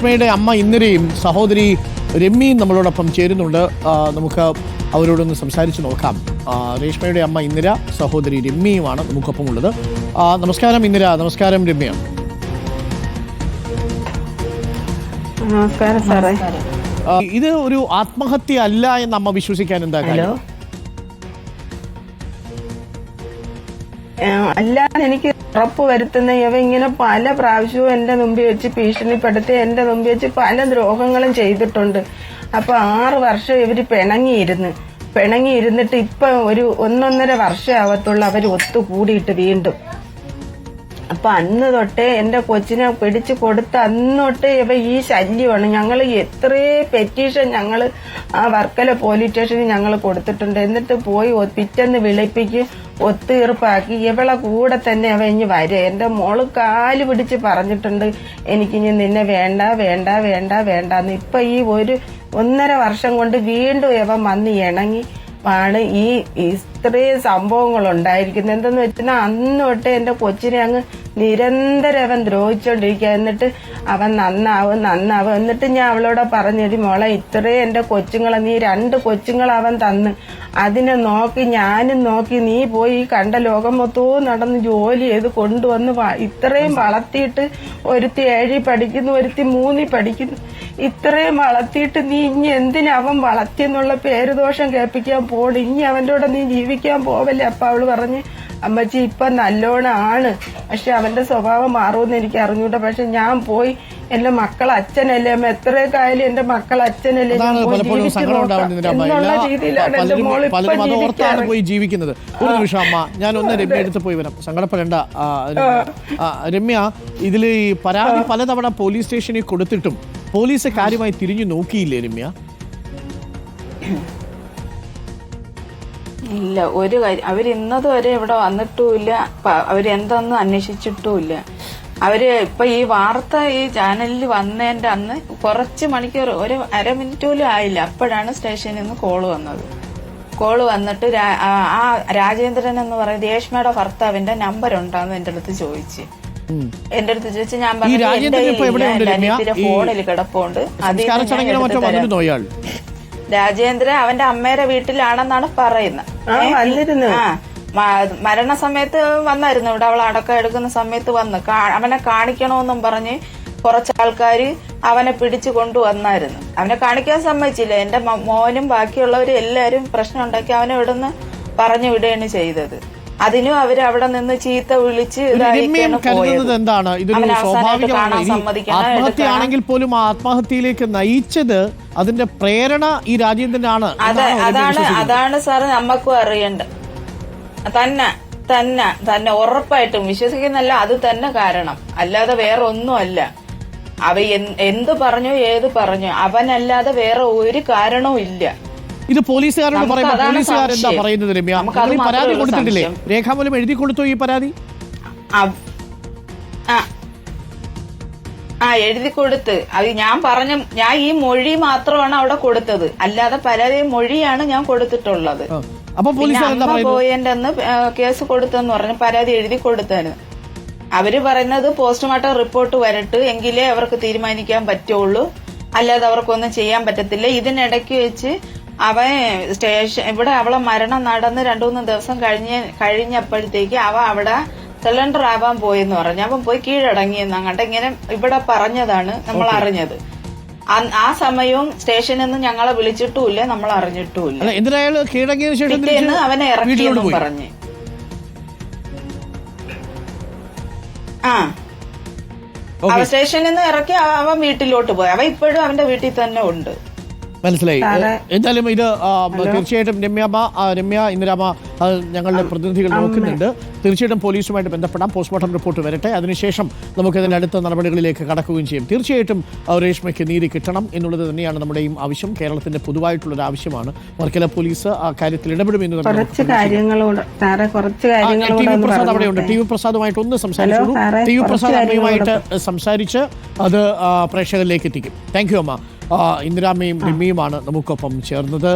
രേഷ്മയുടെ അമ്മ ഇന്ദിരയും സഹോദരി രമ്യയും നമ്മളോടൊപ്പം ചേരുന്നുണ്ട്. നമുക്ക് അവരോടൊന്ന് സംസാരിച്ച് നോക്കാം. രേഷ്മയുടെ അമ്മ ഇന്ദിര സഹോദരി രമ്യയുമാണ് നമുക്കൊപ്പം ഉള്ളത്. നമസ്കാരം ഇന്ദിര നമസ്കാരം രമ്യ. നമസ്കാരം സാറേ. ഇത് ഒരു ആത്മഹത്യ അല്ല എന്ന് അമ്മ വിശ്വസിക്കാൻ എന്താ കാര്യം? അല്ല എനിക്ക് ഉറപ്പ് വരുത്തുന്ന ഇവ ഇങ്ങനെ പല പ്രാവശ്യവും എന്റെ മുമ്പിൽ വെച്ച് ഭീഷണിപ്പെടുത്തി എന്റെ മുമ്പിൽ വെച്ച് പല ദ്രോഹങ്ങളും ചെയ്തിട്ടുണ്ട്. അപ്പൊ ആറ് വർഷം ഇവർ പിണങ്ങിയിരുന്ന്. പിണങ്ങിയിരുന്നിട്ട് ഇപ്പൊ ഒരു ഒന്നൊന്നര വർഷം ആവത്തുള്ളൂ അവർ ഒത്തുകൂടിയിട്ട് വീണ്ടും. അപ്പൊ അന്ന് തൊട്ടേ എന്റെ കൊച്ചിനെ പിടിച്ചു കൊടുത്ത അന്ന് തൊട്ടേ ഇവ ഈ ശല്യമാണ്. ഞങ്ങൾ എത്രേ പെറ്റീഷൻ ഞങ്ങൾ ആ വർക്കല പോലീസ് സ്റ്റേഷനിൽ ഞങ്ങൾ കൊടുത്തിട്ടുണ്ട്. എന്നിട്ട് പോയി പിറ്റേന്ന് വിളിപ്പിക്ക് ഒത്തീർപ്പാക്കി. ഇവളെ കൂടെ തന്നെ അവ ഇനി വരെ. എന്റെ മോൾ കാൽ പിടിച്ച് പറഞ്ഞിട്ടുണ്ട് എനിക്കിനി നിന്നെ വേണ്ട വേണ്ട വേണ്ട വേണ്ടാന്ന് ഇപ്പൊ ഈ ഒരു ഒന്നര വർഷം കൊണ്ട് വീണ്ടും ഇവൻ വന്ന് ഇണങ്ങി ആണ് ഈ ഇത്രയും സംഭവങ്ങൾ ഉണ്ടായിരിക്കുന്നത് എന്തെന്ന് വെച്ചാൽ അന്ന് തൊട്ടേ എന്റെ കൊച്ചിനെ അങ്ങ് നിരന്തരം അവൻ ദ്രോഹിച്ചോണ്ടിരിക്കുക എന്നിട്ട് അവൻ നന്നാവും നന്നാവും. എന്നിട്ട് ഞാൻ അവളോട് പറഞ്ഞത് മോളെ ഇത്രയും എന്റെ കൊച്ചുങ്ങളെ നീ രണ്ട് കൊച്ചുങ്ങളെ അവൻ തന്ന്. അതിനെ നോക്കി ഞാനും നോക്കി നീ പോയി കണ്ട ലോകം മൊത്തവും നടന്ന് ജോലി ചെയ്ത് കൊണ്ടുവന്ന് ഇത്രയും വളർത്തിയിട്ട് ഒരുത്തി ഏഴി പഠിക്കുന്നു ഒരുത്തി മൂന്നിൽ പഠിക്കുന്നു. ഇത്രയും വളർത്തിയിട്ട് നീ ഇനി എന്തിനാ അവൻ വളർത്തിയെന്നുള്ള പേരുദോഷം കേൾപ്പിക്കാൻ പോണ്. ഇനി അവന്റെ കൂടെ നീ ജീവിക്കാൻ പോവല്ലേ? അപ്പൊ അവൾ പറഞ്ഞ് അമ്മച്ചി ഇപ്പൊ നല്ലോണം ആണ് പക്ഷെ അവന്റെ സ്വഭാവം മാറുമെന്ന് എനിക്ക് അറിഞ്ഞൂട്ടോ പക്ഷെ ഞാൻ പോയി എന്റെ മക്കൾ അച്ഛനല്ലേ? അമ്മ എത്രയൊക്കെ ആയാലും എന്റെ മക്കൾ അച്ഛനല്ലേ? എന്നുള്ള രീതിയിലാണ് എന്റെ മോൾ ഇപ്പൊ പോയി ജീവിക്കുന്നത്. ഒരു നിമിഷം അമ്മ. ഞാൻ ഒന്ന് രമ്യ അടുത്ത് പോയി വരാം. സങ്കടപ്പെടേണ്ട. രമ്യ. രമ്യ ഇതിൽ ഈ പരാതി പലതവണ പോലീസ് സ്റ്റേഷനിൽ കൊടുത്തിട്ടും പോലീസ് കാര്യമായി തിരിഞ്ഞു നോക്കിയില്ലേ രമ്യ? ഇല്ല ഒരു കാര്യം അവരിന്നത് വരെ ഇവിടെ വന്നിട്ടുമില്ല അവരെന്തെന്ന് അന്വേഷിച്ചിട്ടുമില്ല. അവർ ഇപ്പൊ ഈ വാർത്ത ഈ ചാനലിൽ വന്നതിന്റെ അന്ന് കുറച്ച് മണിക്കൂർ ഒരു അര മിനിറ്റ് പോലും ആയില്ല. അപ്പോഴാണ് സ്റ്റേഷനിൽ നിന്ന് കോൾ വന്നത്. കോൾ വന്നിട്ട് ആ രാജേന്ദ്രൻ എന്ന് പറയുന്ന രേഷ്മയുടെ ഭർത്താവിന്റെ നമ്പർ ഉണ്ടാന്ന് എന്റെ അടുത്ത് ചോദിച്ചു. എന്റെ അടുത്ത് ചോദിച്ചു ഞാൻ പറഞ്ഞു ഫോണിൽ കിടപ്പുണ്ട്. അതിൽ രാജേന്ദ്രൻ അവന്റെ അമ്മയുടെ വീട്ടിലാണെന്നാണ് പറയുന്നത്. ആ വന്നിരുന്നു. മരണസമയത്ത് വന്നായിരുന്നു. ഇവിടെ അവൾ അടക്കം എടുക്കുന്ന സമയത്ത് വന്ന്. അവനെ കാണിക്കണമെന്നും പറഞ്ഞ് കുറച്ച് അവനെ പിടിച്ചു കൊണ്ടുവന്നായിരുന്നു. അവനെ കാണിക്കാൻ സമ്മതിച്ചില്ല. എന്റെ മോനും ബാക്കിയുള്ളവരും എല്ലാരും പ്രശ്നം ഉണ്ടാക്കി അവനെ ഇവിടുന്ന് പറഞ്ഞു വിടുകയാണ് ചെയ്തത്. അതിനും അവർ അവിടെ നിന്ന് ചീത്ത വിളിച്ച് കരുതുന്നത് എന്താണ്? ഇതൊരു സ്വാഭാവികമാണ്. കാണാൻ ആത്മഹത്യയാണെങ്കിൽ പോലും ആത്മഹത്യയിലേക്ക് നയിച്ചത് അതിന്റെ പ്രേരണ ഈ രാജേന്ദ്രനാണ് അതെ അതാണ് അതാണ് സാറ് നമ്മക്കും അറിയണ്ട തന്നെ തന്നെ തന്നെ ഉറപ്പായിട്ടും വിശ്വസിക്കുന്നല്ല അത് തന്നെ കാരണം. അല്ലാതെ വേറെ ഒന്നുമല്ല അവ എന്ത് പറഞ്ഞു ഏത് പറഞ്ഞു അവനല്ലാതെ വേറെ ഒരു കാരണവും ഇല്ല. ഇത് പോലീസുകാരോട് പറയുമ്പോൾ പോലീസുകാർ എന്താ പറയുന്നത് രമ്യ? പരാതി കൊടുത്തിട്ടില്ലേ? രേഖാമൂലം എഴുതി കൊടുത്തു ഈ പരാതി? ആ എഴുതി കൊടുത്ത്. അത് ഞാൻ പറഞ്ഞു ഞാൻ ഈ മൊഴി മാത്രമാണ് അവിടെ കൊടുത്തത്. അല്ലാതെ പലതേ മൊഴിയാണ് ഞാൻ കൊടുത്തിട്ടുള്ളത്. അപ്പൊ പറയുന്നത്? പോയതിന്റെ അന്ന് കേസ് കൊടുത്തെന്ന് പറഞ്ഞു. പരാതി എഴുതി കൊടുത്തേന് അവർ പറയുന്നത് പോസ്റ്റ്മോർട്ടം റിപ്പോർട്ട് വരട്ട് എങ്കിലേ അവർക്ക് തീരുമാനിക്കാൻ പറ്റുള്ളൂ. അല്ലാതെ അവർക്കൊന്നും ചെയ്യാൻ പറ്റത്തില്ല. ഇതിനിടയ്ക്ക് വെച്ച് അവൻ സ്റ്റേഷൻ ഇവിടെ അവളെ മരണം നടന്ന് രണ്ടു മൂന്ന് ദിവസം കഴിഞ്ഞ കഴിഞ്ഞപ്പോഴത്തേക്ക് അവ അവിടെ സിലിണ്ടർ ആവാൻ പോയെന്ന് പറഞ്ഞു. അപ്പം പോയി കീഴടങ്ങിയെന്ന് അങ്ങോട്ട് ഇങ്ങനെ ഇവിടെ പറഞ്ഞതാണ് നമ്മൾ അറിഞ്ഞത്. ആ സമയവും സ്റ്റേഷനിൽ നിന്ന് ഞങ്ങളെ വിളിച്ചിട്ടുമില്ല നമ്മൾ അറിഞ്ഞിട്ടുമില്ല. അല്ല എന്തിനാ അയാൾ കീഴടങ്ങിയതിനു ശേഷം അവനെ ഇറക്കിയെന്നും പറഞ്ഞു പറഞ്ഞ്. ആ. അവ സ്റ്റേഷനിൽ നിന്ന് ഇറക്കി അവൻ വീട്ടിലോട്ട് പോയി. അവ ഇപ്പോഴും അവന്റെ വീട്ടിൽ തന്നെ ഉണ്ട്. മനസ്സിലായി. എന്തായാലും ഇത് തീർച്ചയായിട്ടും രമ്യാമ്മ രമ്യ ഇന്ദിരാമ ഞങ്ങളുടെ പ്രതിനിധികൾ നോക്കുന്നുണ്ട്. തീർച്ചയായിട്ടും പോലീസുമായിട്ട് ബന്ധപ്പെടാം. പോസ്റ്റ്മോർട്ടം റിപ്പോർട്ട് വരട്ടെ. അതിനുശേഷം നമുക്ക് ഇതിന്റെ അടുത്ത നടപടികളിലേക്ക് കടക്കുകയും ചെയ്യും. തീർച്ചയായിട്ടും രേഷ്മയ്ക്ക് നീതി കിട്ടണം എന്നുള്ളത് തന്നെയാണ് നമ്മുടെയും ആവശ്യം. കേരളത്തിന്റെ പൊതുവായിട്ടുള്ളൊരു ആവശ്യമാണ്. വർക്കല പോലീസ് ആ കാര്യത്തിൽ ഇടപെടുമെന്ന് കുറച്ച് കാര്യങ്ങളോട് സാറേ കുറച്ച് ടി വി പ്രസാദ് അവിടെയുണ്ട്. ടി വി പ്രസാദുമായിട്ട് ഒന്ന് സംസാരിച്ചോളൂ. ടി വി പ്രസാദ് അമ്മയുമായിട്ട് സംസാരിച്ച് അത് പ്രേക്ഷകരിലേക്ക് എത്തിക്കും. താങ്ക് യു അമ്മ. ഇന്ദിരാമ്മയും റിമിയുമാണ് നമുക്കൊപ്പം ചേർന്നത്.